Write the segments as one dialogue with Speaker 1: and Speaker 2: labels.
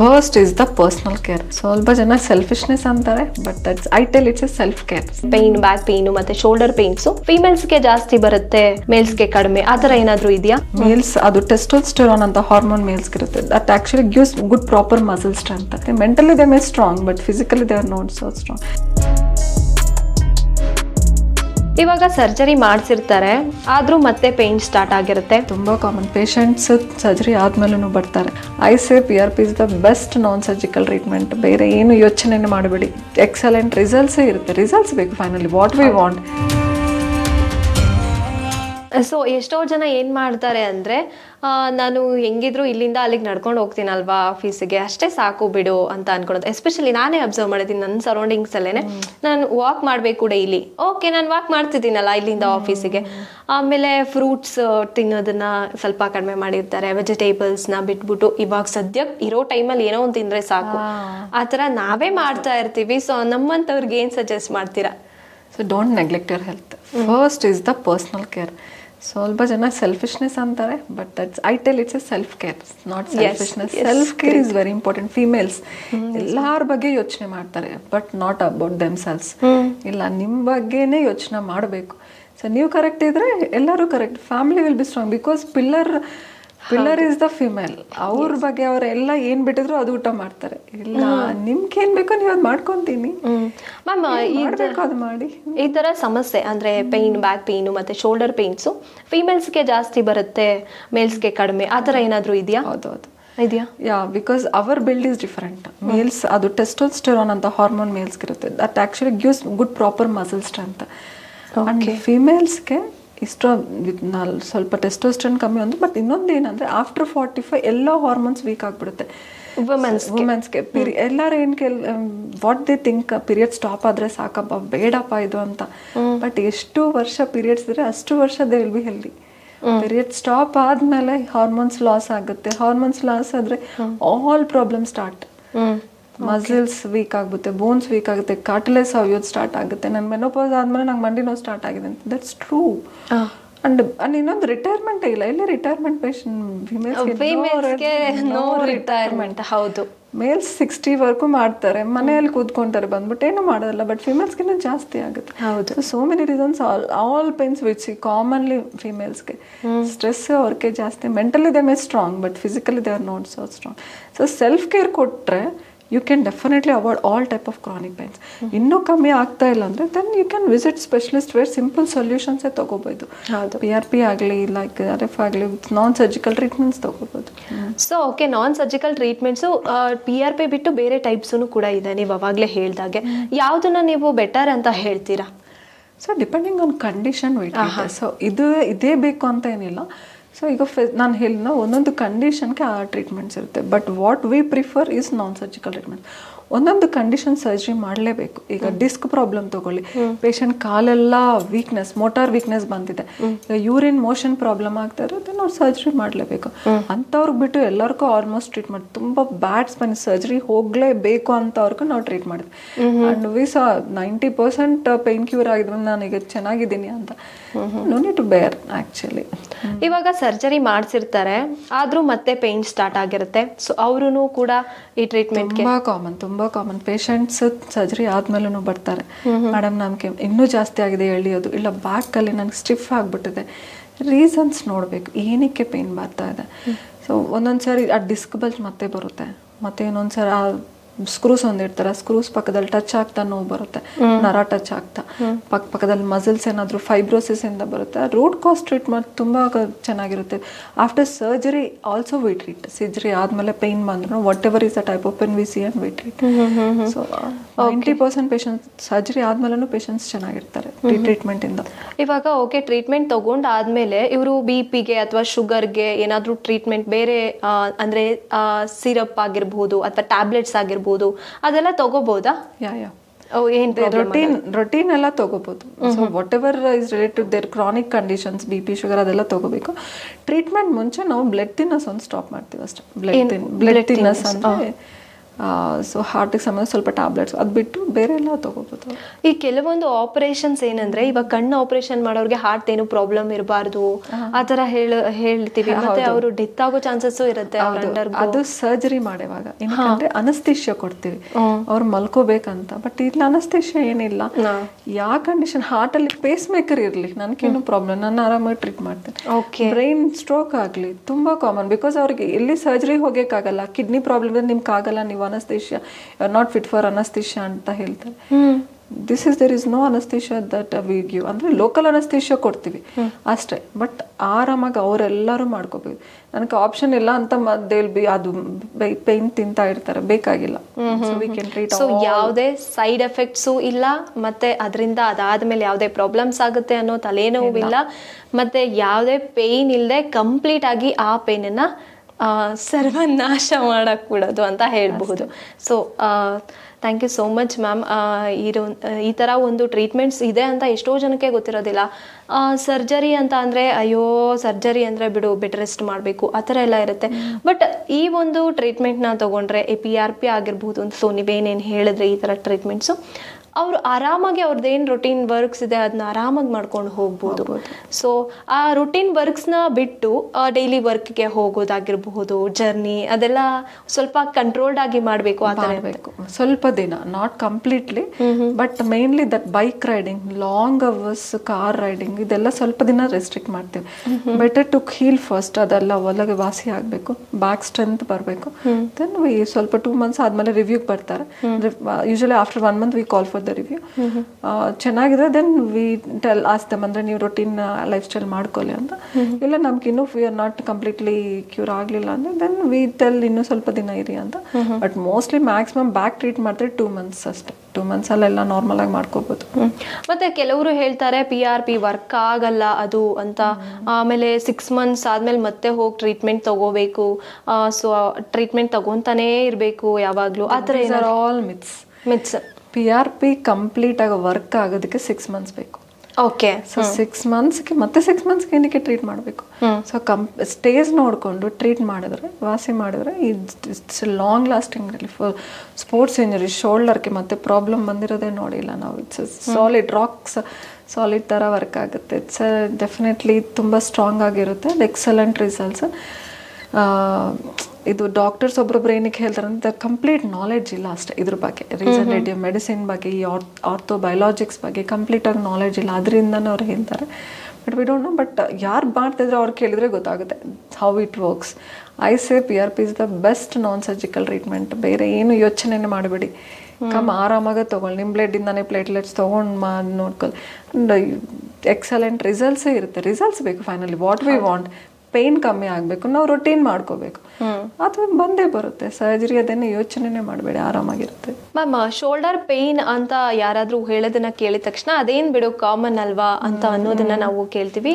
Speaker 1: First is the personal care ಸ್ವಲ್ಪ ಜನ selfishness ಅಂತಾರೆ but that's I tell it's a self care
Speaker 2: pain back pain ಮತ್ತೆ shoulder pains ಫಿಮೇಲ್ಸ್ಗೆ ಜಾಸ್ತಿ ಬರುತ್ತೆ ಮೇಲ್ಸ್ಗೆ ಕಡಿಮೆ ಆತರ ಏನಾದರೂ ಇದೆಯಾ
Speaker 1: ಮೇಲ್ಸ್ ಅದು ಟೆಸ್ಟೋಸ್ಟೆರಾನ್ ಅಂತ ಹಾರ್ಮೋನ್ ಮೇಲ್ಸ್ ಇರುತ್ತೆ that actually gives good proper muscle strength mentally they may strong but physically they are not so strong
Speaker 2: ಇವಾಗ ಸರ್ಜರಿ ಮಾಡಿಸಿರ್ತಾರೆ ಆದ್ರೂ ಮತ್ತೆ ಪೇನ್ ಸ್ಟಾರ್ಟ್ ಆಗಿರುತ್ತೆ.
Speaker 1: ತುಂಬ ಕಾಮನ್ ಪೇಷಂಟ್ಸ್ ಸರ್ಜರಿ ಆದಮೇಲೂ ಬರ್ತಾರೆ. I say P R P is the best non surgical treatment ಬೇರೆ ಏನು ಯೋಚನೆ ಮಾಡಬೇಡಿ. ಎಕ್ಸಲೆಂಟ್ ರಿಸಲ್ಟ್ಸ್ ಇರುತ್ತೆ. ರಿಸಲ್ಟ್ಸ್ ಬೇಕು finally what we want
Speaker 2: so ಎಷ್ಟೋ ಜನ ಏನು ಮಾಡ್ತಾರೆ ಅಂದ್ರೆ ನಾನು ಹೆಂಗಿದ್ರು ಇಲ್ಲಿಂದ ಅಲ್ಲಿಗೆ ನಡ್ಕೊಂಡು ಹೋಗ್ತೀನಲ್ವಾ ಆಫೀಸಿಗೆ ಅಷ್ಟೇ ಸಾಕು ಬಿಡು ಅಂತ ಅನ್ಕೊಳೋದು. ಎಸ್ಪೆಷಲಿ ನಾನೇ ಅಬ್ಸರ್ವ್ ಮಾಡಿದ್ದೀನಿ ನನ್ನ ಸರೌಂಡಿಂಗ್ಸ್ ಅಲ್ಲೇನೆ. ನಾನು ವಾಕ್ ಮಾಡಬೇಕು ಡೈಲಿ ಓಕೆ ನಾನು ವಾಕ್ ಮಾಡ್ತಿದ್ದೀನಲ್ಲ ಇಲ್ಲಿಂದ ಆಫೀಸಿಗೆ ಆಮೇಲೆ ಫ್ರೂಟ್ಸ್ ತಿನ್ನೋದನ್ನ ಸ್ವಲ್ಪ ಕಡಿಮೆ ಮಾಡಿರ್ತಾರೆ. ವೆಜಿಟೇಬಲ್ಸ್ನ ಬಿಟ್ಬಿಟ್ಟು ಇವಾಗ ಸದ್ಯಕ್ಕೆ ಇರೋ ಟೈಮಲ್ಲಿ ಏನೋ ಒಂದು ತಿಂದ್ರೆ ಸಾಕು. ಆ ಥರ ನಾವೇ ಮಾಡ್ತಾ ಇರ್ತೀವಿ. ಸೊ ನಮ್ಮಂಥವ್ರಿಗೆ ಏನು ಸಜೆಸ್ಟ್ ಮಾಡ್ತೀರಾ?
Speaker 1: So don't neglect your health first is the personal care ಸ್ವಲ್ಪ ಜನ ಸೆಲ್ಫಿಶ್ನೆಸ್ ಅಂತಾರೆ but that's I tell it's a self care not selfishness self care is very important females ಎಲ್ಲಾರ ಬಗ್ಗೆ ಯೋಚನೆ ಮಾಡ್ತಾರೆ but not about themselves ಇಲ್ಲ ನಿಮ್ಮ ಬಗ್ಗೆನೇ ಯೋಚನೆ ಮಾಡಬೇಕು. ಸೊ ನೀವು ಕರೆಕ್ಟ್ ಇದ್ರೆ ಎಲ್ಲರೂ correct family will be strong because pillar pillar is the female ಅವ್ರ ಬಗ್ಗೆ ಅವರೆಲ್ಲ ಏನ್ ಬಿಟ್ಟಿದ್ರು ಅದು ಊಟ ಮಾಡ್ತಾರೆ. ಇಲ್ಲ ನಿಮ್ಗೆ ಏನ್ ಬೇಕೋ ನೀವು ಅದು ಮಾಡ್ಕೊಂತೀನಿ.
Speaker 2: ಮ್ಯಾಮ್
Speaker 1: ಅದು ಮಾಡಿ.
Speaker 2: ಈ ತರ ಸಮಸ್ಯೆ ಅಂದ್ರೆ ಪೈನ್ ಬ್ಯಾಕ್ ಪೈನ್ ಮತ್ತೆ ಶೋಲ್ಡರ್ ಪೇನ್ಸ್ ಫಿಮೇಲ್ಸ್ಗೆ ಜಾಸ್ತಿ ಬರುತ್ತೆ ಮೇಲ್ಸ್ಗೆ ಕಡಿಮೆ. ಆ ಥರ ಏನಾದರೂ ಇದೆಯಾ?
Speaker 1: ಹೌದು
Speaker 2: ಇದೆಯಾ?
Speaker 1: Yeah because our build is different males ಅದು ಟೆಸ್ಟೋಸ್ಟೆರಾನ್ ಅಂತ ಹಾರ್ಮೋನ್ ಮೇಲ್ಸ್ ಇರುತ್ತೆ. That actually gives good proper muscle strength and ಫಿಮೇಲ್ಸ್ಗೆ ಇಷ್ಟೋ ಸ್ವಲ್ಪ ಟೆಸ್ಟೋಸ್ಟೆರಾನ್ ಕಮ್ಮಿ ಒಂದು ಬಟ್ ಇನ್ನೊಂದು ಏನಂದ್ರೆ ಆಫ್ಟರ್ ಫಾರ್ಟಿ ಫೈವ್ ಎಲ್ಲ ಹಾರ್ಮೋನ್ಸ್ ವೀಕ್ ಆಗ್ಬಿಡುತ್ತೆ.
Speaker 2: ವುಮೆನ್ಸ್
Speaker 1: ವುಮೆನ್ಸ್ಗೆ ಪಿರಿ ಎಲ್ಲರೂ ಏನು ಕೆಲ್ what they think period stop ಆದ್ರೆ ಸಾಕಪ್ಪ ಬೇಡಪ್ಪ ಇದು ಅಂತ. ಬಟ್ ಎಷ್ಟು ವರ್ಷ ಪೀರಿಯಡ್ಸ್ ಇದ್ರೆ ಅಷ್ಟು ವರ್ಷ they will be healthy period stop ಆದಮೇಲೆ ಹಾರ್ಮೋನ್ಸ್ ಲಾಸ್ ಆಗುತ್ತೆ. ಹಾರ್ಮೋನ್ಸ್ ಲಾಸ್ ಆದ್ರೆ all problem start muscles weak ಆಗುತ್ತೆ ಬೋನ್ಸ್ ವೀಕ್ ಆಗುತ್ತೆ ಕಾಟಿಲೆಸ್ ಅವ್ಯೋದು ಸ್ಟಾರ್ಟ್ ಆಗುತ್ತೆ ನನ್ನ ಮೆನೋಪಾಸ್ ಆದ್ಮೇಲೆ ನಂಗೆ ಮಂಡಿ ನೋವು ಸ್ಟಾರ್ಟ್ ಆಗಿದೆ ಅಂತ. ದಟ್ಸ್ ಟ್ರೂ ಅಂಡ್ ಅಂಡ್ ಇನ್ನೊಂದು ರಿಟೈರ್ಮೆಂಟ್ ಇಲ್ಲ ಇಲ್ಲಿ ರಿಟೈರ್ಮೆಂಟ್
Speaker 2: ಫಿಮೇಲ್ಸ್ಗೆ ನೋ ರಿಟೈರ್ಮೆಂಟ್ ಹೌದು.
Speaker 1: ಮೇಲ್ಸ್ ಸಿಕ್ಸ್ಟಿ ವರ್ಕು ಮಾಡ್ತಾರೆ ಮನೆಯಲ್ಲಿ ಕೂತ್ಕೊಂತಾರೆ ಬಂದ್ಬಿಟ್ಟು ಏನು ಮಾಡೋದಿಲ್ಲ ಬಟ್ ಫಿಮೇಲ್ಸ್ಗಿನ್ನ ಜಾಸ್ತಿ ಆಗುತ್ತೆ.
Speaker 2: ಹೌದು.
Speaker 1: So many reasons all all pains which commonly ಫಿಮೇಲ್ಸ್ಗೆ stress ಅವ್ರಿಗೆ ಜಾಸ್ತಿ mentally they may strong but physically they are not so strong so self care ಕೊಟ್ಟರೆ you can definitely avoid all type of chronic pains ಇನ್ನೂ ಕಮ್ಮಿ ಆಗ್ತಾ ಇಲ್ಲ ಅಂದರೆ then you can visit specialist where simple ಸೊಲ್ಯೂಷನ್ಸೇ ತೊಗೋಬೋದು. P R P ಆಗಲಿ like R F ಆಗಲಿ non surgical treatments ತೊಗೋಬೋದು.
Speaker 2: So okay non surgical treatments P R P ಬಿಟ್ಟು ಬೇರೆ ಟೈಪ್ಸೂ ಕೂಡ ಇದೆ ನೀವು ಅವಾಗಲೇ ಹೇಳಿದಾಗೆ. ಯಾವುದನ್ನು ನೀವು ಬೆಟರ್ ಅಂತ ಹೇಳ್ತೀರಾ?
Speaker 1: So depending on condition wait so ಇದು ಇದೇ ಬೇಕು ಅಂತ ಏನಿಲ್ಲ. ಸೊ ಈಗ ಫೆ ನಾನು ಹೇಳಿದ ಒಂದೊಂದು ಕಂಡೀಷನ್ಗೆ ಆ ಟ್ರೀಟ್ಮೆಂಟ್ಸ್ ಇರುತ್ತೆ. But what we prefer is non surgical treatment ಒಂದೊಂದು ಕಂಡೀಷನ್ ಸರ್ಜರಿ ಮಾಡಲೇಬೇಕು. ಈಗ ಡಿಸ್ಕ್ ಪ್ರಾಬ್ಲಮ್ ತಗೊಳ್ಳಿ. ಪೇಷಂಟ್ ಕಾಲೆಲ್ಲ ವೀಕ್ನೆಸ್ ಮೋಟಾರ್ ವೀಕ್ನೆಸ್ ಬಂದಿದೆ. ಈಗ ಯೂರಿನ್ ಮೋಷನ್ ಪ್ರಾಬ್ಲಮ್ ಆಗ್ತಾ ಇರುತ್ತೆ ನಾವು ಸರ್ಜರಿ ಮಾಡಲೇಬೇಕು. ಅಂಥವ್ರಿಗೆ ಬಿಟ್ಟು ಎಲ್ಲರಿಗೂ ಆಲ್ಮೋಸ್ಟ್ ಟ್ರೀಟ್ಮೆಂಟ್ ತುಂಬ ಬ್ಯಾಡ್ ಬನ್ನಿ ಸರ್ಜರಿ ಹೋಗಲೇಬೇಕು ಅಂತವ್ರಿಗೂ ನಾವು ಟ್ರೀಟ್ ಮಾಡಿದ್ವಿ. And we saw ninety percent pain cure ಆಗಿದ್ರೆ ನಾನೀಗ ಚೆನ್ನಾಗಿದ್ದೀನಿ ಅಂತ. No need to bear actually
Speaker 2: ಇವಾಗ ಸರ್ಜರಿ ಮಾಡಿಸಿರ್ತಾರೆ ಆದ್ರೂ ಮತ್ತೆ ಪೇನ್ ಸ್ಟಾರ್ಟ್ ಆಗಿರುತ್ತೆ. ಸೊ ಅವರು ಕೂಡ ಈ ಟ್ರೀಟ್ಮೆಂಟ್
Speaker 1: ತುಂಬಾ ಕಾಮನ್ ತುಂಬಾ ಕಾಮನ್ ಪೇಷಂಟ್ಸ್ ಸರ್ಜರಿ ಆದ್ಮೇಲೂ ಬರ್ತಾರೆ. ಮೇಡಮ್ ನಮ್ಗೆ ಇನ್ನೂ ಜಾಸ್ತಿ ಆಗಿದೆ ಎಳಿಯೋದು. ಇಲ್ಲ ಬ್ಯಾಕ್ ಅಲ್ಲಿ ನನಗೆ ಸ್ಟಿಫ್ ಆಗ್ಬಿಟ್ಟಿದೆ. ರೀಸನ್ಸ್ ನೋಡ್ಬೇಕು. ಏನಕ್ಕೆ ಪೇನ್ ಬರ್ತಾ ಇದೆ? ಸೊ ಒಂದೊಂದ್ಸರಿ ಆ ಡಿಸ್ಕ್ ಬಲ್ಜ್ ಮತ್ತೆ ಬರುತ್ತೆ. ಮತ್ತೆ ಇನ್ನೊಂದ್ಸರಿ ಆ ಸ್ಕ್ರೂಸ್ ಒಂದಿರ್ತಾರೆ ಸ್ಕ್ರೂಸ್ ಪಕ್ಕದಲ್ಲಿ ಟಚ್ ಆಗ್ತಾ ನೋವು ಬರುತ್ತೆ. ನರ ಟಚ್ ಆಗ್ತಾ. ಪಕ್ಕ ಪಕ್ಕದಲ್ಲಿ ಮಸಲ್ಸ್ ಏನಾದರೂ ಫೈಬ್ರೋಸಿಸ್ ಇಂದ ಬರುತ್ತೆ. ರೂಟ್ ಕಾಸ್ ಟ್ರೀಟ್ಮೆಂಟ್ ತುಂಬಾ ಚೆನ್ನಾಗಿರುತ್ತೆ. After surgery also we treat surgery ಆದ್ಮೇಲೆ ಪೇನ್ ಬಂದ್ರು whatever is a type of pain we see and we treat so ninety percent patient surgery ಆದ್ಮೇಲೂ patients ಚೆನ್ನಾಗಿರ್ತಾರೆ ಟ್ರೀಟ್ಮೆಂಟ್ ಇಂದ.
Speaker 2: ಇವಾಗ ಓಕೆ ಟ್ರೀಟ್ಮೆಂಟ್ ತಗೊಂಡಾದ್ಮೇಲೆ ಇವರು ಬಿ ಪಿಗೆ ಅಥವಾ ಶುಗರ್ಗೆ ಏನಾದರೂ ಟ್ರೀಟ್ಮೆಂಟ್ ಬೇರೆ ಅಂದ್ರೆ ಸಿರಪ್ ಆಗಿರ್ಬೋದು ಅಥವಾ ಟ್ಯಾಬ್ಲೆಟ್ಸ್ ಆಗಿರ್ಬೋದು ಅದೆಲ್ಲ ತಗೋಬೋದಾ
Speaker 1: ಯಾ ಯಾ ರೊಟೀನ್ ರೊಟೀನ್ ಎಲ್ಲ ತಗೋಬಹುದು. So whatever is related there chronic conditions B P sugar ಅದೆಲ್ಲ ತಗೋಬೇಕು. ಟ್ರೀಟ್ಮೆಂಟ್ ಮುಂಚೆ ನಾವು ಬ್ಲಡ್ ತಿನ್ನಸ್ ಒಂದು ಸ್ಟಾಪ್ ಮಾಡ್ತೀವಿ ಅಷ್ಟೇ. ಬ್ಲಡ್ ತಿನ್ ಬ್ಲಡ್ ತಿನ್ನಸ್ ಅಂದ್ರೆ ಸೊ ಹಾರ್ಟಿಗೆ ಸಂಬಂಧ ಸ್ವಲ್ಪ ಟ್ಯಾಬ್ಲೆಟ್ಸ್ ಅದು ಬಿಟ್ಟು ಬೇರೆ ಎಲ್ಲ ತೊಗೋಬೋದು.
Speaker 2: ಈ ಕೆಲವೊಂದು ಆಪರೇಷನ್ಸ್ ಏನಂದ್ರೆ ಇವಾಗ ಕಣ್ಣು ಆಪರೇಷನ್ ಮಾಡೋರಿಗೆ ಹಾರ್ಟ್ ಏನು ಪ್ರಾಬ್ಲಮ್ ಇರಬಾರ್ದು ಆ ತರ ಹೇಳ ಹೇಳ್ತೀವಿ. ಮತ್ತೆ ಅವರು ಡೆತ್ ಆಗೋ ಚಾನ್ಸಸ್ ಇರುತ್ತೆ
Speaker 1: ಅದು ಸರ್ಜರಿ ಮಾಡುವಾಗ. ಏನಂದ್ರೆ ಅನಸ್ತಿಷ್ಯ ಕೊಡ್ತೀವಿ. ಅವ್ರು ಮಲ್ಕೋಬೇಕಂತ. ಬಟ್ ಇಲ್ಲಿ ಅನಸ್ತಿಷ್ಯ ಏನಿಲ್ಲ. ಯಾವ ಕಂಡೀಷನ್ ಹಾರ್ಟ್ ಅಲ್ಲಿ ಪೇಸ್ ಮೇಕರ್ ಇರ್ಲಿ ನನಗೇನು ಪ್ರಾಬ್ಲಮ್ ನಾನು ಆರಾಮಾಗಿ ಟ್ರೀಟ್ ಮಾಡ್ತೇನೆ.
Speaker 2: ಓಕೆ
Speaker 1: ಬ್ರೈನ್ ಸ್ಟ್ರೋಕ್ ಆಗಲಿ ತುಂಬಾ ಕಾಮನ್ ಬಿಕಾಸ್ ಅವ್ರಿಗೆ ಎಲ್ಲಿ ಸರ್ಜರಿ ಹೋಗೋಕ್ಕಾಗಲ್ಲ ಕಿಡ್ನಿ ಪ್ರಾಬ್ಲಮ್ ನಿಮ್ಗೆ ಆಗಲ್ಲ ನೀವು anaesthesia not fit for anaesthesia ಅಂತ ಹೇಳ್ತಾರೆ. This is there is no anaesthesia that we give ಅಂದ್ರೆ ಲೋಕಲ್ ಅನಸ್ತಿಷ್ಯ ಕೊಡ್ತೀವಿ. ಅಷ್ಟೇ. ಬಟ್ ಆರಾಮಾಗಿ ಅವರೆಲ್ಲರೂ ಮಾಡ್ಕೋಬೇಕು. ನನಗೆ ಆಪ್ಷನ್ ಇಲ್ಲ ಅಂತ ದೇಲ್ ಬಿ ಅದು ಪೈನ್ ತಿಂತಾ ಇರ್ತಾರೆ. ಬೇಕಾಗಿಲ್ಲ. So we can treat
Speaker 2: so ಯಾವುದೇ ಸೈಡ್ ಎಫೆಕ್ಟ್ಸು ಇಲ್ಲ. ಮತ್ತೆ ಅದರಿಂದ ಅದಾದ್ಮೇಲೆ ಯಾವುದೇ ಪ್ರಾಬ್ಲಮ್ಸ್ ಆಗುತ್ತೆ ಅನ್ನೋ ತಲೆನೋವಿಲ್ಲ. ಮತ್ತೆ ಯಾವುದೇ ಪೇಯ್ನ್ ಇಲ್ಲದೆ ಕಂಪ್ಲೀಟ್ ಆಗಿ ಆ ಪೇನನ್ನ ಸರ್ವನಾಶ ಮಾಡಕ್ಕೆ ಬಿಡೋದು ಅಂತ ಹೇಳಬಹುದು. So thank you so much ma'am ಇರೋ ಈ ಥರ ಒಂದು ಟ್ರೀಟ್ಮೆಂಟ್ಸ್ ಇದೆ ಅಂತ ಎಷ್ಟೋ ಜನಕ್ಕೆ ಗೊತ್ತಿರೋದಿಲ್ಲ. ಸರ್ಜರಿ ಅಂತ ಅಂದರೆ ಅಯ್ಯೋ ಸರ್ಜರಿ ಅಂದರೆ ಬಿಡು ಬೆಡ್ ರೆಸ್ಟ್ ಮಾಡಬೇಕು ಆ ಥರ ಎಲ್ಲ ಇರುತ್ತೆ. ಬಟ್ ಈ ಒಂದು ಟ್ರೀಟ್ಮೆಂಟ್ನ ತೊಗೊಂಡ್ರೆ ಎ ಪಿ ಆರ್ ಪಿ ಆಗಿರ್ಬೋದು ಸೊ ನೀವೇನೇನು ಹೇಳಿದ್ರೆ ಈ ಥರ ಟ್ರೀಟ್ಮೆಂಟ್ಸು ಅವರು ಆರಾಮಾಗಿ ಅವ್ರದ್ದು ಏನು ರೊಟೀನ್ ವರ್ಕ್ಸ್ ಇದೆ ಅದನ್ನ ಆರಾಮಾಗಿ ಮಾಡ್ಕೊಂಡು ಹೋಗ್ಬೋದು. ಸೊ ಆ ರೊಟೀನ್ ವರ್ಕ್ಸ್ನ ಬಿಟ್ಟು ಡೈಲಿ ವರ್ಕ್ಗೆ ಹೋಗೋದಾಗಿರಬಹುದು ಜರ್ನಿ ಅದೆಲ್ಲ ಸ್ವಲ್ಪ ಕಂಟ್ರೋಲ್ಡ್ ಆಗಿ ಮಾಡಬೇಕು ಆ ಥರ
Speaker 1: ಸ್ವಲ್ಪ ದಿನ not completely but mainly that bike riding long hours car riding ಇದೆಲ್ಲ ಸ್ವಲ್ಪ ದಿನ ರೆಸ್ಟ್ರಿಕ್ಟ್ ಮಾಡ್ತೀವಿ. ಬೆಟರ್ ಟು ಹೀಲ್ ಫಸ್ಟ್ ಅದೆಲ್ಲ ಒಳಗೆ ವಾಸಿ ಆಗಬೇಕು ಬ್ಯಾಕ್ ಸ್ಟ್ರೆಂತ್ ಬರಬೇಕು. ದೆನ್ ಸ್ವಲ್ಪ ಟೂ ಮಂತ್ಸ್ ಆದ್ಮೇಲೆ ರಿವ್ಯೂಗೆ ಬರ್ತಾರೆ. Usually after one month we call for the review ಚೆನ್ನಾಗಿದೆ. ದೆನ್ ವಿ ಟೆಲ್ ಆಸ್ತಮ್ ಅಂದ್ರೆ ನೀವು ರೊಟೀನ್ ಲೈಫ್ ಸ್ಟೈಲ್ ಮಾಡ್ಕೊಳ್ಳಿ ಅಂತ. ಇಲ್ಲ ನಮ್ಗೆ ಇನ್ನೂ we are not completely cure ಆಗಲಿಲ್ಲ ಅಂದ್ರೆ ದೆನ್ ವಿ ಟೆಲ್ ಇನ್ನೂ ಸ್ವಲ್ಪ ದಿನ ಇರಿ ಅಂತ. But mostly maximum back treat ಮಾಡಿದ್ರೆ ಟೂ ಮಂತ್ಸ್ ಅಷ್ಟೇ. ಟೂ ಮಂತ್ಸ್ ಅಲ್ಲೆಲ್ಲ ನಾರ್ಮಲ್ ಆಗಿ
Speaker 2: ಮಾಡ್ಕೋಬೋದು. ಮತ್ತೆ ಕೆಲವರು ಹೇಳ್ತಾರೆ ಪಿ ಆರ್ ಪಿ ವರ್ಕ್ ಆಗಲ್ಲ ಅದು ಅಂತ. ಆಮೇಲೆ ಸಿಕ್ಸ್ ಮಂತ್ಸ್ ಆದ್ಮೇಲೆ ಮತ್ತೆ ಹೋಗಿ ಟ್ರೀಟ್ಮೆಂಟ್ ತಗೋಬೇಕು. ಸೊ ಟ್ರೀಟ್ಮೆಂಟ್ ತಗೊತಾನೇ ಇರಬೇಕು ಯಾವಾಗ್ಲೂ. ಆ ಥರ
Speaker 1: all myths
Speaker 2: myths
Speaker 1: P R P complete ಆಗಿ ವರ್ಕ್ ಆಗೋದಕ್ಕೆ ಸಿಕ್ಸ್ ಮಂತ್ಸ್ ಬೇಕು.
Speaker 2: ಓಕೆ
Speaker 1: ಸೊ ಸಿಕ್ಸ್ ಮಂತ್ಸ್ಗೆ ಮತ್ತೆ ಸಿಕ್ಸ್ ಮಂತ್ಸ್ಗೆ ಏನಕ್ಕೆ ಟ್ರೀಟ್ ಮಾಡಬೇಕು? ಸೊ ಕಂಪ್ ಸ್ಟೇಜ್ ನೋಡಿಕೊಂಡು ಟ್ರೀಟ್ ಮಾಡಿದ್ರೆ ವಾಸಿ ಮಾಡಿದ್ರೆ it's long lasting relief sports injury ಶೋಲ್ಡರ್ಗೆ ಮತ್ತೆ ಪ್ರಾಬ್ಲಮ್ ಬಂದಿರೋದೇ ನೋಡಿಲ್ಲ ನಾವು. ಇಟ್ಸ್ ಸಾಲಿಡ್ ರಾಕ್ಸ್ ಸಾಲಿಡ್ ಥರ ವರ್ಕ್ ಆಗುತ್ತೆ. ಇಟ್ಸ್ ಡೆಫಿನೆಟ್ಲಿ ತುಂಬ ಸ್ಟ್ರಾಂಗ್ ಆಗಿರುತ್ತೆ ಎಕ್ಸಲೆಂಟ್ ರಿಸಲ್ಟ್ಸ್ ಇದು ಡಾಕ್ಟರ್ಸ್ ಒಬ್ಬೊಬ್ರು ಏನಕ್ಕೆ ಹೇಳ್ತಾರೆ ಅಂತ ಕಂಪ್ಲೀಟ್ ನಾಲೆಡ್ಜ್ ಇಲ್ಲ ಅಷ್ಟೇ. ಇದ್ರ ಬಗ್ಗೆ ರೀಸನ್ ಮೆಡಿಸಿನ್ ಬಗ್ಗೆ ಈ ಆರ್ಥೋ ಬಯೋಲಾಜಿಕ್ಸ್ ಬಗ್ಗೆ ಕಂಪ್ಲೀಟ್ ಆಗಿ ನಾಲೆಡ್ಜ್ ಇಲ್ಲ. ಅದರಿಂದನೂ ಅವ್ರು ಹೇಳ್ತಾರೆ. But we don't know but ಯಾರು ಮಾಡ್ತಿದ್ರೆ ಅವ್ರು ಕೇಳಿದ್ರೆ ಗೊತ್ತಾಗುತ್ತೆ. How it works I say P R P is the best non surgical treatment ಬೇರೆ ಏನು ಯೋಚನೆ ಮಾಡಬೇಡಿ. ಕಮ್ ಆರಾಮಾಗ ತೊಗೊಳ್ಳಿ. ನಿಮ್ಮ ಬ್ಲಡ್ಡಿಂದಾನೇ ಪ್ಲೇಟ್ಲೆಟ್ಸ್ ತೊಗೊಂಡು ಮಾ ನೋಡ್ಕೊಳ್ಳಿ ಎಕ್ಸಲೆಂಟ್ ರಿಸಲ್ಟ್ಸೇ ಇರುತ್ತೆ. ರಿಸಲ್ಟ್ಸ್ ಬೇಕು finally what we want pain ಕಮ್ಮಿ ಆಗಬೇಕು ನಾವು ರೊಟೀನ್ ಮಾಡ್ಕೋಬೇಕು. ಅಥವಾ ಬಂದೇ ಬರುತ್ತೆ. ಸರ್ಜರಿ ಅದನ್ನು ಯೋಚನೆನೇ ಮಾಡಬೇಡಿ ಆರಾಮಾಗಿರುತ್ತೆ.
Speaker 2: ಮ್ಯಾಮ್ ಶೋಲ್ಡರ್ ಪೇನ್ ಅಂತ ಯಾರಾದ್ರೂ ಹೇಳೋದನ್ನ ಕೇಳಿದ ತಕ್ಷಣ ಅದೇನ್ ಬಿಡು ಕಾಮನ್ ಅಲ್ವಾ ಅಂತ ಅನ್ನೋದನ್ನ ನಾವು ಕೇಳ್ತೀವಿ.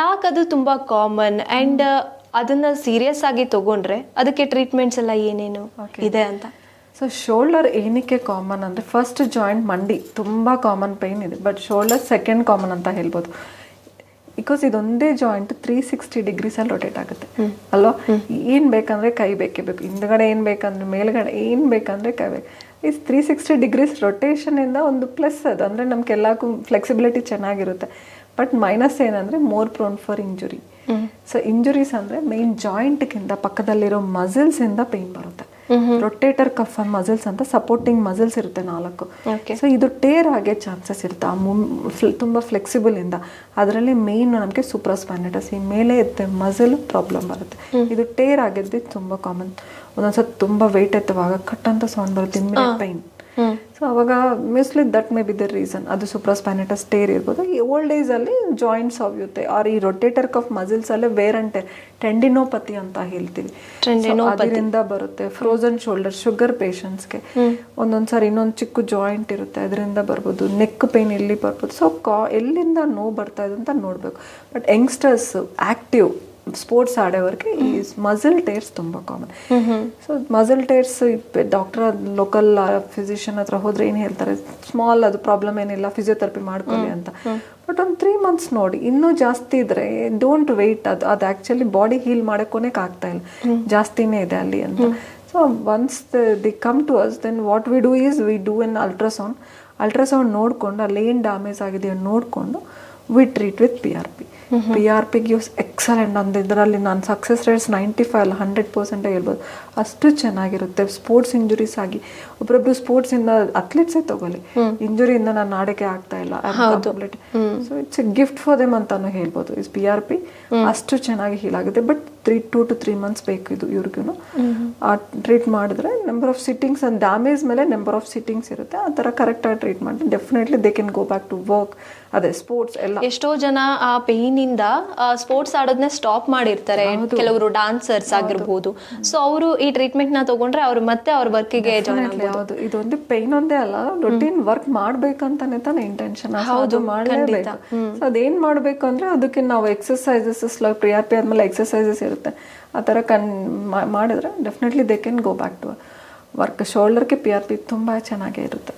Speaker 2: ಯಾಕದು ತುಂಬಾ ಕಾಮನ್ ಅಂಡ್ ಅದನ್ನ ಸೀರಿಯಸ್ ಆಗಿ ತಗೊಂಡ್ರೆ ಅದಕ್ಕೆ ಟ್ರೀಟ್ಮೆಂಟ್ಸ್ ಎಲ್ಲ ಏನೇನು ಇದೆ ಅಂತ?
Speaker 1: ಸೊ ಶೋಲ್ಡರ್ ಏನಕ್ಕೆ ಕಾಮನ್ ಅಂದರೆ ಫಸ್ಟ್ ಜಾಯಿಂಟ್ ಮಂಡಿ ತುಂಬ ಕಾಮನ್ ಪೇಯ್ನ್ ಇದೆ. ಬಟ್ ಶೋಲ್ಡರ್ ಸೆಕೆಂಡ್ ಕಾಮನ್ ಅಂತ ಹೇಳ್ಬೋದು. ಬಿಕಾಸ್ ಇದೊಂದೇ ಜಾಯಿಂಟ್ ತ್ರೀ ಸಿಕ್ಸ್ಟಿ ಡಿಗ್ರೀಸಲ್ಲಿ ರೊಟೇಟ್ ಆಗುತ್ತೆ. ಅಲ್ವಾ? ಏನು ಬೇಕಂದ್ರೆ ಕೈ ಬೇಕೇ ಬೇಕು. ಹಿಂದ್ಗಡೆ ಏನು ಬೇಕಂದ್ರೆ ಮೇಲ್ಗಡೆ ಏನು ಬೇಕಂದ್ರೆ ಕೈ ಬೇಕು. ಈ ತ್ರೀ ಸಿಕ್ಸ್ಟಿ ಡಿಗ್ರೀಸ್ ರೊಟೇಷನಿಂದ ಒಂದು ಪ್ಲಸ್ ಅದು. ಅಂದರೆ ನಮ್ಗೆಲ್ಲಕ್ಕೂ ಫ್ಲೆಕ್ಸಿಬಿಲಿಟಿ ಚೆನ್ನಾಗಿರುತ್ತೆ. ಬಟ್ ಮೈನಸ್ ಏನಂದರೆ more prone for injury so injuries ಅಂದರೆ ಮೇನ್ ಜಾಯಿಂಟ್ಗಿಂತ ಪಕ್ಕದಲ್ಲಿರೋ ಮಸಲ್ಸಿಂದ ಪೇನ್ ಬರುತ್ತೆ. ರೊಟೇಟರ್ ಕಫ್ ಮಸಲ್ಸ್ ಅಂತ ಸಪೋರ್ಟಿಂಗ್ ಮಸಲ್ಸ್ ಇರುತ್ತೆ ನಾಲ್ಕು. ಸೊ ಇದು ಟೇರ್ ಆಗೇ ಚಾನ್ಸಸ್ ಇರುತ್ತೆ. ಆ ಮುಂ ಫ್ಲ್- ತುಂಬ ಫ್ಲೆಕ್ಸಿಬಲ್ ಇಂದ. ಅದರಲ್ಲಿ ಮೇನ್ ನಮಗೆ ಸೂಪ್ರಾಸ್ಪಾನೆಟಸ್ ಈ ಮೇಲೆ ಇರುತ್ತೆ ಮಸಲ್ ಪ್ರಾಬ್ಲಮ್ ಬರುತ್ತೆ. ಇದು ಟೇರ್ ಆಗಿದ್ದು ತುಂಬ ಕಾಮನ್ ಒಂದೊಂದ್ಸತಿ ತುಂಬ ವೆಯ್ಟ್ ಎತ್ತುವಾಗ ಕಟ್ ಅಂತ ಸೌಂಡ್ ಬರುತ್ತೆ ಪೈನ್ ಸೊ ಅವಾಗ mostly that may be the reason ಅದು ಸುಪ್ರಾಸ್ಪಾನೆಟಸ್ ಟೇರ್ ಇರ್ಬೋದು. ಈ ಓಲ್ಡ್ ಏಜಲ್ಲಿ ಅಲ್ಲಿ ಜಾಯಿಂಟ್ಸ್ ಅವಿಯುತ್ತೆ ಆರ್ ಈ ರೊಟೇಟರ್ ಕಫ್ ಮಸಿಲ್ಸ್ ಅಲ್ಲೇ ವೇರ್ ಅಂಡ್ ಟೇರ್ ಟೆಂಡಿನೋಪತಿ ಅಂತ ಹೇಳ್ತೀವಿ. ಅದರಿಂದ ಬರುತ್ತೆ. ಫ್ರೋಸನ್ ಶೋಲ್ಡರ್ ಶುಗರ್ ಪೇಷಂಟ್ಸ್ಗೆ ಒಂದೊಂದ್ಸಾರಿ ಇನ್ನೊಂದು ಚಿಕ್ಕ ಜಾಯಿಂಟ್ ಇರುತ್ತೆ. ಅದರಿಂದ ಬರ್ಬೋದು. ನೆಕ್ ಪೇನ್ ಇಲ್ಲಿ ಬರ್ಬೋದು. ಸೊ ಕಾ ಎಲ್ಲಿಂದ ನೋವು ಬರ್ತಾ ಇದೆ ಅಂತ ನೋಡಬೇಕು. ಬಟ್ ಯಂಗ್ಸ್ಟರ್ಸ್ ಆಕ್ಟಿವ್ ಸ್ಪೋರ್ಟ್ಸ್ ಆಡೋವರೆಗೆ ಈ ಮಸಲ್ ಟೇರ್ಸ್ ತುಂಬ common so muscle tears doctor local physician ಹತ್ರ ಹೋದ್ರೆ ಏನು ಹೇಳ್ತಾರೆ ಸ್ಮಾಲ್ ಅದು ಪ್ರಾಬ್ಲಮ್ ಏನಿಲ್ಲ ಫಿಸಿಯೋಥೆರಪಿ ಮಾಡ್ಕೊಳ್ಳಿ ಅಂತ. ಬಟ್ ಒಂದು ತ್ರೀ ಮಂತ್ಸ್ ನೋಡಿ ಇನ್ನೂ ಜಾಸ್ತಿ ಇದ್ರೆ ಡೋಂಟ್ ವೆಯ್ಟ್ ಅದು ಅದು ಆ್ಯಕ್ಚುಲಿ ಬಾಡಿ ಹೀಲ್ ಮಾಡೋಕೋನೇಕ್ ಆಗ್ತಾ ಇಲ್ಲ. ಜಾಸ್ತಿನೇ ಇದೆ ಅಲ್ಲಿ ಅಂತ. So once they come to us then what we do is we do an ultrasound ultrasound ನೋಡಿಕೊಂಡು ಅಲ್ಲಿ ಏನು ಡ್ಯಾಮೇಜ್ ಆಗಿದೆಯೋ ನೋಡಿಕೊಂಡು we treat with P R P P R P gives excellent ಅಂದ ಇದರಲ್ಲಿ ನಾನು ಸಕ್ಸಸ್ ರೇಟ್ಸ್ ನೈಂಟಿ ಫೈವ್ ಅಲ್ಲ hundred percent ಹೇಳ್ಬೋದು. ಅಷ್ಟು ಚೆನ್ನಾಗಿರುತ್ತೆ. ಸ್ಪೋರ್ಟ್ಸ್ ಇಂಜುರೀಸ್ ಆಗಿ ಒಬ್ಬರೊಬ್ರು ಸ್ಪೋರ್ಟ್ಸ್ ಇಂದ ಅಥ್ಲೀಟ್ಸೇ ತಗೊಳ್ಳಿ. ಇಂಜುರಿಯಿಂದ ನಾನು ಆಡಕ್ಕೆ ಆಗ್ತಾ ಇಲ್ಲ. So it's a gift for them ಅಂತಾನು ಹೇಳ್ಬೋದು. ಇಸ್ ಪಿ ಆರ್ ಪಿ ಅಷ್ಟು ಚೆನ್ನಾಗಿ ಹೀಲ್ ಆಗುತ್ತೆ. But three to two three months ಬೇಕು ಇದು ಇವ್ರಿಗೂ ಆ ಟ್ರೀಟ್ ಮಾಡಿದ್ರೆ number of sittings and damage ಮೇಲೆ ನಂಬರ್ ಆಫ್ ಸಿಟ್ಟಿಂಗ್ಸ್ ಇರುತ್ತೆ ಆ ಥರ ಕರೆಕ್ಟಾಗಿ ಟ್ರೀಟ್ ಮಾಡಿ definitely they can go back to work ಅದೇ ಸ್ಪೋರ್ಟ್ಸ್ ಎಲ್ಲ
Speaker 2: ಎಷ್ಟೋ ಜನ ಆ ಪೇನ್ ಇಂದ ಸ್ಪೋರ್ಟ್ಸ್ ಆಡೋದನ್ನ ಸ್ಟಾಪ್ ಮಾಡಿರ್ತಾರೆ ಕೆಲವರು ಡಾನ್ಸರ್ಸ್ ಆಗಿರ್ಬೋದು ಸೊ ಅವರು ಈ ಟ್ರೀಟ್ಮೆಂಟ್ನ ತಗೊಂಡ್ರೆ ಅವ್ರು ಮತ್ತೆ ಅವ್ರ ವರ್ಕಿಗೆ ಜಾಯ್ನ್
Speaker 1: ಹೌದು ಇದೊಂದು ಪೇನ್ ಒಂದೇ ಅಲ್ಲ ರೊಟೀನ್ ವರ್ಕ್ ಮಾಡ್ಬೇಕಂತಾನೆ ತಾನೇ ಇಂಟೆನ್ಷನ್ ಹೌದು ಮಾಡಲೇಬೇಕು ಸೊ ಅದೇನ್ ಮಾಡ್ಬೇಕು ಅಂದ್ರೆ ಅದಕ್ಕೆ ನಾವು ಎಕ್ಸಸೈಸಸ್ ಲೈಕ್ ಪ್ರಿಯಾಪಿ ಆದಮೇಲೆ ಆದ್ಮೇಲೆ ಎಕ್ಸಸೈಸಸ್ ಇರುತ್ತೆ. ಆ ಥರ ಕನ್ ಮಾಡಿದ್ರೆ definitely they can go back to work ಶೋಲ್ಡರ್ಗೆ P R P ತುಂಬಾ ಚೆನ್ನಾಗೇ ಇರುತ್ತೆ.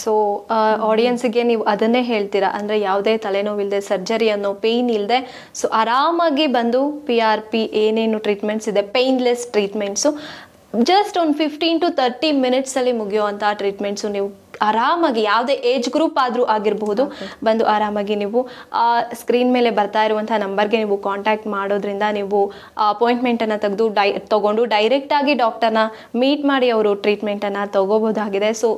Speaker 2: ಸೊ ಆಡಿಯನ್ಸ್ಗೆ ನೀವು ಅದನ್ನೇ ಹೇಳ್ತೀರಾ? ಅಂದ್ರೆ ಯಾವುದೇ ತಲೆನೋವಿಲ್ಲದೆ ಸರ್ಜರಿ ಅನ್ನೋ ಪೇಯ್ನ್ ಇಲ್ಲದೆ ಸೊ ಆರಾಮಾಗಿ ಬಂದು ಪಿ ಆರ್ ಪಿ ಏನೇನು ಟ್ರೀಟ್ಮೆಂಟ್ಸ್ ಇದೆ ಪೇಯ್ನ್ಲೆಸ್ ಟ್ರೀಟ್ಮೆಂಟ್ಸು ಜಸ್ಟ್ ಒಂದು ಫಿಫ್ಟೀನ್ ಟು ತರ್ಟಿ ಮಿನಿಟ್ಸಲ್ಲಿ ಮುಗಿಯುವಂಥ ಟ್ರೀಟ್ಮೆಂಟ್ಸು ನೀವು ಆರಾಮಾಗಿ ಯಾವುದೇ ಏಜ್ ಗ್ರೂಪ್ ಆದರೂ ಆಗಿರಬಹುದು. ಬಂದು ಆರಾಮಾಗಿ ನೀವು ಸ್ಕ್ರೀನ್ ಮೇಲೆ ಬರ್ತಾ ಇರುವಂತಹ ನಂಬರ್ಗೆ ನೀವು ಕಾಂಟ್ಯಾಕ್ಟ್ ಮಾಡೋದ್ರಿಂದ ನೀವು ಅಪಾಯಿಂಟ್ಮೆಂಟನ್ನು ತೆಗೆದು ಡೈ ತಗೊಂಡು ಡೈರೆಕ್ಟಾಗಿ ಡಾಕ್ಟರ್ನ ಮೀಟ್ ಮಾಡಿ ಅವರು ಟ್ರೀಟ್ಮೆಂಟನ್ನು ತಗೋಬೋದಾಗಿದೆ ಸೊ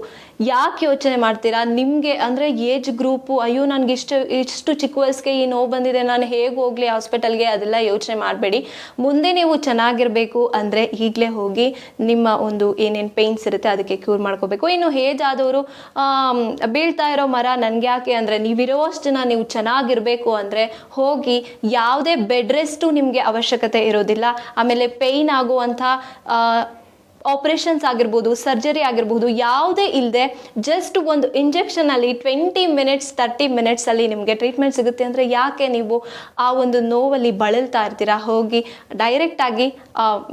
Speaker 2: ಯಾಕೆ ಯೋಚನೆ ಮಾಡ್ತೀರಾ? ನಿಮಗೆ ಅಂದರೆ ಏಜ್ ಗ್ರೂಪು ಅಯ್ಯೋ ನನಗೆ ಇಷ್ಟು ಇಷ್ಟು ಚಿಕ್ಕ ವಯಸ್ಸಿಗೆ ಈ ನೋವು ಬಂದಿದೆ ನಾನು ಹೇಗೆ ಹೋಗಲಿ ಹಾಸ್ಪಿಟಲ್ಗೆ ಅದೆಲ್ಲ ಯೋಚನೆ ಮಾಡಬೇಡಿ. ಮುಂದೆ ನೀವು ಚೆನ್ನಾಗಿರಬೇಕು ಅಂದರೆ ಈಗಲೇ ಹೋಗಿ ನಿಮ್ಮ ಒಂದು ಏನೇನು ಪೇಯ್ನ್ಸ್ ಇರುತ್ತೆ ಅದಕ್ಕೆ ಕ್ಯೂರ್ ಮಾಡ್ಕೋಬೇಕು. ಇನ್ನು ಏಜ್ ಆದವರು ಬೀಳ್ತಾ ಇರೋ ಮರ ನನಗೆ ಯಾಕೆ ಅಂದರೆ ನೀವಿರೋಷ್ಟು ಜನ ನೀವು ಚೆನ್ನಾಗಿರಬೇಕು ಅಂದರೆ ಹೋಗಿ ಯಾವುದೇ ಬೆಡ್ ರೆಸ್ಟು ನಿಮಗೆ ಅವಶ್ಯಕತೆ ಇರೋದಿಲ್ಲ. ಆಮೇಲೆ ಪೇಯ್ನ್ ಆಗುವಂಥ ಆಪರೇಷನ್ಸ್ ಆಗಿರ್ಬೋದು, ಸರ್ಜರಿ ಆಗಿರ್ಬೋದು, ಯಾವುದೇ ಇಲ್ಲದೆ ಜಸ್ಟ್ ಒಂದು ಇಂಜೆಕ್ಷನಲ್ಲಿ ಟ್ವೆಂಟಿ ಮಿನಿಟ್ಸ್, ತರ್ಟಿ ಮಿನಿಟ್ಸಲ್ಲಿ ನಿಮಗೆ ಟ್ರೀಟ್ಮೆಂಟ್ ಸಿಗುತ್ತೆ ಅಂದರೆ ಯಾಕೆ ನೀವು ಆ ಒಂದು ನೋವಲ್ಲಿ ಬಳಲ್ತಾ ಇರ್ತೀರಾ? ಹೋಗಿ ಡೈರೆಕ್ಟಾಗಿ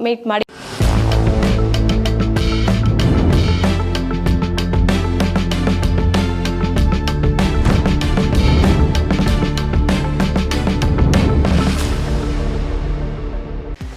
Speaker 2: ಮೀಟ್ ಮಾಡಿ.